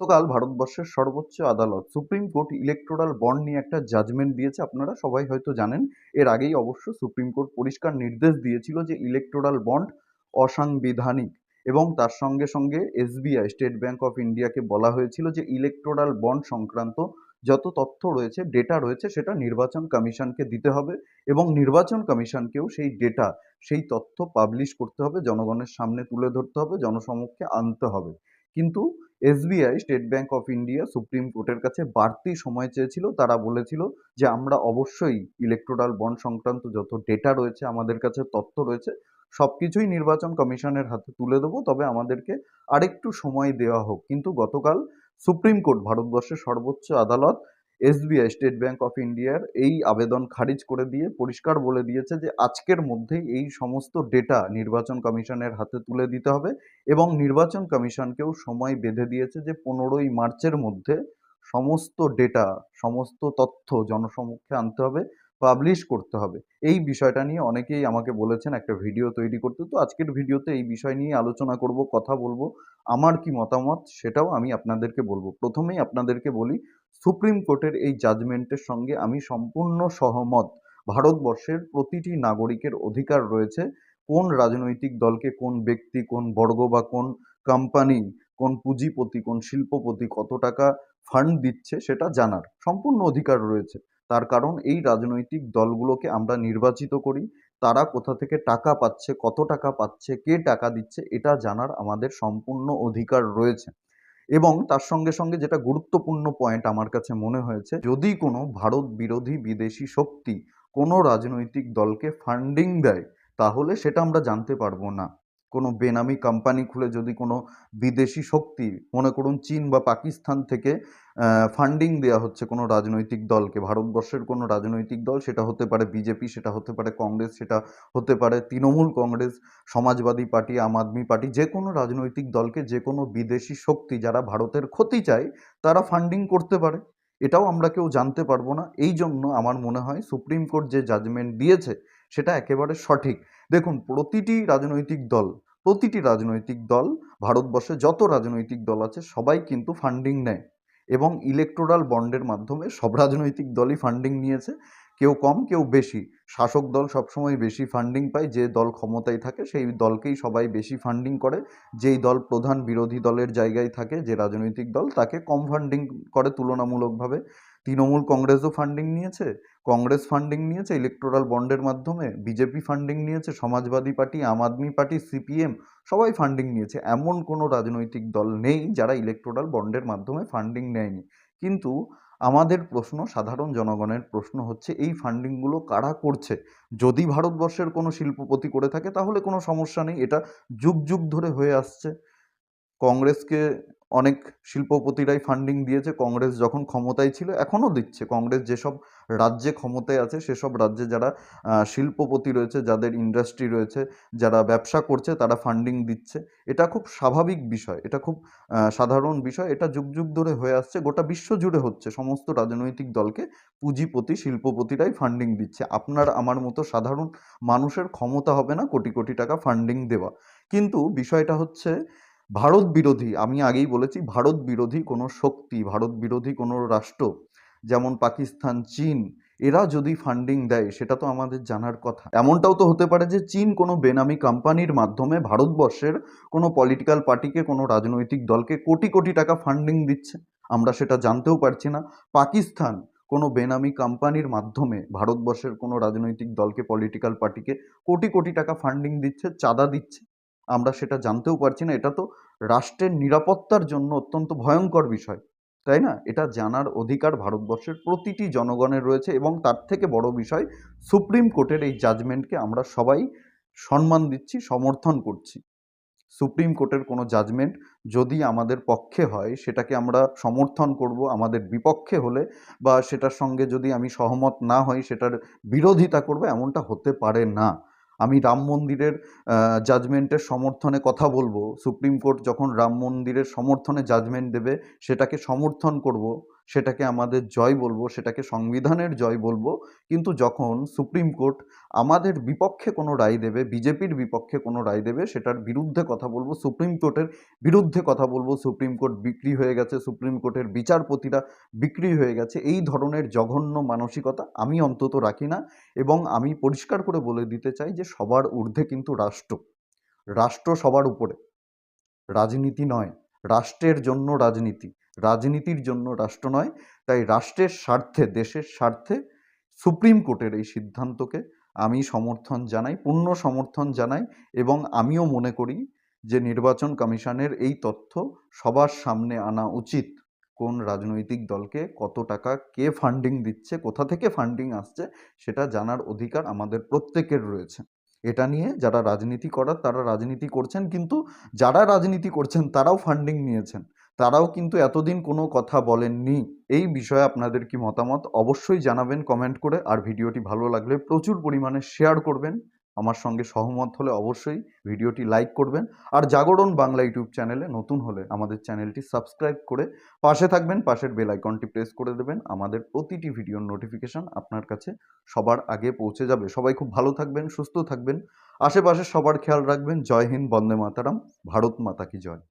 গতকাল ভারতবর্ষের সর্বোচ্চ আদালত সুপ্রিম কোর্ট ইলেকটোরাল বন্ড নিয়ে একটা জাজমেন্ট দিয়েছে। আপনারা সবাই হয়তো জানেন, এর আগেই অবশ্য সুপ্রিম কোর্ট পরিষ্কার নির্দেশ দিয়েছিল যে ইলেকটোরাল বন্ড অসাংবিধানিক এবং তার সঙ্গে সঙ্গে এসবিআই স্টেট ব্যাংক অফ ইন্ডিয়াকে বলা হয়েছিল যে ইলেকটোরাল বন্ড সংক্রান্ত যত তথ্য রয়েছে ডেটা রয়েছে, সেটা নির্বাচন কমিশনকে দিতে হবে এবং নির্বাচন কমিশনকেও সেই ডেটা সেই তথ্য পাবলিশ করতে হবে, জনগণের সামনে তুলে ধরতে হবে, জনসমক্ষে আনতে হবে। কিন্তু SBI State Bank of India Supreme কোর্টের কাছে বাড়তি সময় চেয়েছিল। তারা বলেছিল যে, আমরা অবশ্যই ইলেকট্রোডাল বন্ড সংক্রান্ত যত ডেটা রয়েছে, আমাদের কাছে তথ্য রয়েছে সব কিছুই নির্বাচন কমিশনের হাতে তুলে দেবো। তবে আমাদেরকে আরেকটু সময় দেওয়া হোক। কিন্তু গতকাল সুপ্রিম কোর্ট ভারতবর্ষের সর্বোচ্চ আদালত এসবিআই স্টেট ব্যাংক অফ ইন্ডিয়ার এই আবেদন খারিজ করে দিয়ে পরিষ্কার বলে দিয়েছে যে আজকের মধ্যেই এই সমস্ত ডেটা নির্বাচন কমিশনের হাতে তুলে দিতে হবে এবং নির্বাচন কমিশনকেও সময় বেঁধে দিয়েছে যে পনেরোই মার্চের মধ্যে সমস্ত ডেটা সমস্ত তথ্য জনসমক্ষে আনতে হবে। পাবলিশ করতে হবে। এই বিষয়টা নিয়ে অনেকেই আমাকে বলেছেন, একটা ভিডিও তৈরি করতে। তো আজকের ভিডিওতে এই বিষয় নিয়ে আলোচনা করব, কথা বলব। আমার কি মতামত সেটাও আমি আপনাদেরকে বলব। প্রথমেই আপনাদেরকে বলি, সুপ্রিম কোর্টের এই জাজমেন্টের সঙ্গে আমি সম্পূর্ণ সহমত। ভারতবর্ষের প্রতিটি নাগরিকের অধিকার রয়েছে, কোন রাজনৈতিক দলকে কোন ব্যক্তি, কোন বর্গ বা কোন কোম্পানি কোন পুঁজিপতি, কোন শিল্পপতি কত টাকা ফান্ড দিচ্ছে সেটা জানার। সম্পূর্ণ অধিকার রয়েছে। তার কারণ এই রাজনৈতিক দলগুলোকে আমরা নির্বাচিত করি, তারা কোথা থেকে টাকা পাচ্ছে, কত টাকা পাচ্ছে, কে টাকা দিচ্ছে, এটা জানার আমাদের সম্পূর্ণ অধিকার রয়েছে। এবং তার সঙ্গে সঙ্গে যেটা গুরুত্বপূর্ণ পয়েন্ট আমার কাছে মনে হয়েছে, যদি কোনো ভারত বিরোধী বিদেশি শক্তি কোনো রাজনৈতিক দলকে ফান্ডিং দেয়, তাহলে সেটা আমরা জানতে পারব না। কোনো বেনামি কোম্পানি খুলে যদি কোনো বিদেশি শক্তি, মনে করুন চীন বা পাকিস্তান থেকে ফান্ডিং দেওয়া হচ্ছে কোনো রাজনৈতিক দলকে, ভারতবর্ষের কোনো রাজনৈতিক দল, সেটা হতে পারে বিজেপি সেটা হতে পারে কংগ্রেস, সেটা হতে পারে তৃণমূল কংগ্রেস, সমাজবাদী পার্টি, আম আদমি পার্টি, যে কোনো রাজনৈতিক দলকে, যে কোনো বিদেশি শক্তি যারা ভারতের ক্ষতি চায়, তারা ফান্ডিং করতে পারে। এটাও আমরা কেউ জানতে পারব না। এই জন্য আমার মনে হয় সুপ্রিম কোর্ট যে জাজমেন্ট দিয়েছে, সেটা একেবারে সঠিক। দেখুন, প্রতিটি রাজনৈতিক দল প্রতিটি রাজনৈতিক দল, ভারতবর্ষে যত রাজনৈতিক দল আছে, সবাই কিন্তু ফান্ডিং নেয়। এবং ইলেকটোরাল বন্ডের মাধ্যমে সব রাজনৈতিক দলই ফান্ডিং নিয়েছে। কেউ কম, কেউ বেশি। শাসক দল সবসময় বেশি ফান্ডিং পায়, যে দল ক্ষমতায় থাকে, সেই দলকেই সবাই বেশি ফান্ডিং করে। যেই দল প্রধান বিরোধী দলের জায়গায় থাকে, যে রাজনৈতিক দল, তাকে কম ফান্ডিং করে তুলনামূলকভাবে। তৃণমূল কংগ্রেসও ফান্ডিং নিয়েছে, কংগ্রেস ফান্ডিং নিয়েছে ইলেকটোরাল বন্ডের মাধ্যমে বিজেপি ফান্ডিং নিয়েছে, Samajwadi Party, Aam Aadmi Party CPM সবাই ফান্ডিং নিয়েছে। এমন কোনো রাজনৈতিক দল নেই যারা ইলেকটোরাল বন্ডের মাধ্যমে ফান্ডিং নেয়নি। কিন্তু আমাদের প্রশ্ন, সাধারণ জনগণের প্রশ্ন হচ্ছে, এই ফান্ডিংগুলো কারা করছে? যদি ভারতবর্ষের কোনো শিল্পপতি করে থাকে, তাহলে কোনো সমস্যা নেই। এটা যুগ যুগ ধরে হয়ে আসছে। কংগ্রেসকে অনেক শিল্পপতিরাই ফান্ডিং দিয়েছে, কংগ্রেস যখন ক্ষমতায় ছিল, এখনও দিচ্ছে। কংগ্রেস যেসব রাজ্যে ক্ষমতায় আছে, সেসব রাজ্যে যারা শিল্পপতি রয়েছে, যাদের ইন্ডাস্ট্রি রয়েছে, যারা ব্যবসা করছে, তারা ফান্ডিং দিচ্ছে। এটা খুব স্বাভাবিক বিষয়, এটা খুব সাধারণ বিষয়। এটা যুগ যুগ ধরে হয়ে আসছে, গোটা বিশ্ব জুড়ে হচ্ছে। সমস্ত রাজনৈতিক দলকে পুঁজিপতি, শিল্পপতিরাই ফান্ডিং দিচ্ছে। আপনার, আমার মতো সাধারণ মানুষের ক্ষমতা হবে না কোটি কোটি টাকা ফান্ডিং দেওয়া। কিন্তু বিষয়টা হচ্ছে ভারত বিরোধী, আমি আগেই বলেছি ভারত বিরোধী কোনো শক্তি, ভারত বিরোধী কোনো রাষ্ট্র, যেমন পাকিস্তান, চীন, এরা যদি ফান্ডিং দেয়, সেটা তো আমাদের জানার কথা। এমনটাও তো হতে পারে যে চীন কোনো বেনামি কোম্পানির মাধ্যমে ভারতবর্ষের কোনো পলিটিক্যাল পার্টিকে কোনো রাজনৈতিক দলকে কোটি কোটি টাকা ফান্ডিং দিচ্ছে। আমরা সেটা জানতেও পারছি না। পাকিস্তান কোনো বেনামি কোম্পানির মাধ্যমে ভারতবর্ষের কোনো রাজনৈতিক দলকে পলিটিক্যাল পার্টিকে কোটি কোটি টাকা ফান্ডিং দিচ্ছে, চাঁদা দিচ্ছে। আমরা সেটা জানতেও পারছি না। এটা তো রাষ্ট্রের নিরাপত্তার জন্য অত্যন্ত ভয়ঙ্কর বিষয়, তাই না? এটা জানার অধিকার ভারতবর্ষের প্রতিটি জনগণের রয়েছে এবং তার থেকে বড় বিষয় সুপ্রিম কোর্টের এই জাজমেন্টকে আমরা সবাই সম্মান দিচ্ছি, সমর্থন করছি। সুপ্রিম কোর্টের কোনো জাজমেন্ট যদি আমাদের পক্ষে হয়, সেটাকে আমরা সমর্থন করব আমাদের বিপক্ষে হলে বা সেটার সঙ্গে যদি আমি সহমত না হই, সেটার বিরোধিতা করব, এমনটা হতে পারে না। আমি রাম মন্দিরের জাজমেন্টের সমর্থনে কথা বলব। সুপ্রিম কোর্ট যখন রাম মন্দিরের সমর্থনে জাজমেন্ট দেবে, সেটাকে সমর্থন করব। সেটাকে আমাদের জয় বলব, সেটাকে সংবিধানের জয় বলব। কিন্তু যখন সুপ্রিম কোর্ট আমাদের বিপক্ষে কোনো রায় দেবে, বিজেপির বিপক্ষে কোনো রায় দেবে, সেটার বিরুদ্ধে কথা বলব, সুপ্রিম কোর্টের বিরুদ্ধে কথা বলব, সুপ্রিম কোর্ট বিক্রি হয়ে গেছে, সুপ্রিম কোর্টের বিচারপতিরা বিক্রি হয়ে গেছে, এই ধরনের জঘন্য মানসিকতা আমি অন্তত রাখি না। এবং আমি পরিষ্কার করে বলে দিতে চাই যে সবার ঊর্ধ্বে কিন্তু রাষ্ট্র। রাষ্ট্র সবার উপরে। রাজনীতি নয়, রাষ্ট্রের জন্য রাজনীতি। রাজনীতির জন্য রাষ্ট্র নয়, তাই রাষ্ট্রের স্বার্থে, দেশের স্বার্থে সুপ্রিম কোর্টের এই সিদ্ধান্তকে আমি সমর্থন জানাই, পূর্ণ সমর্থন জানাই এবং আমিও মনে করি যে নির্বাচন কমিশনের এই তথ্য সবার সামনে আনা উচিত। কোন রাজনৈতিক দলকে কত টাকা, কে ফান্ডিং দিচ্ছে, কোথা থেকে ফান্ডিং আসছে, সেটা জানার অধিকার আমাদের প্রত্যেকের রয়েছে। এটা নিয়ে যারা রাজনীতি করার, তারা রাজনীতি করছেন, কিন্তু যারা রাজনীতি করছেন, তারাও ফান্ডিং নিয়েছেন। তারাও কিন্তু এতদিন কোনো কথা বলেননি। এই বিষয়ে আপনাদের কি মতামত? অবশ্যই জানাবেন কমেন্ট করে। আর ভিডিওটি ভালো লাগলে প্রচুর পরিমাণে শেয়ার করবেন। আমার সঙ্গে সহমত হলে অবশ্যই ভিডিওটি লাইক করবেন। আর জাগরণ বাংলা ইউটিউব চ্যানেলে নতুন হলে আমাদের চ্যানেলটি সাবস্ক্রাইব করে পাশে থাকবেন। পাশের বেল আইকনটি প্রেস করে দেবেন। আমাদের প্রতিটি ভিডিওর নোটিফিকেশন আপনার কাছে সবার আগে পৌঁছে যাবে। সবাই খুব ভালো থাকবেন, সুস্থ থাকবেন। আশেপাশে সবার খেয়াল রাখবেন। জয় হিন্দ, বন্দে মাতারাম। ভারত মাতা কি জয়।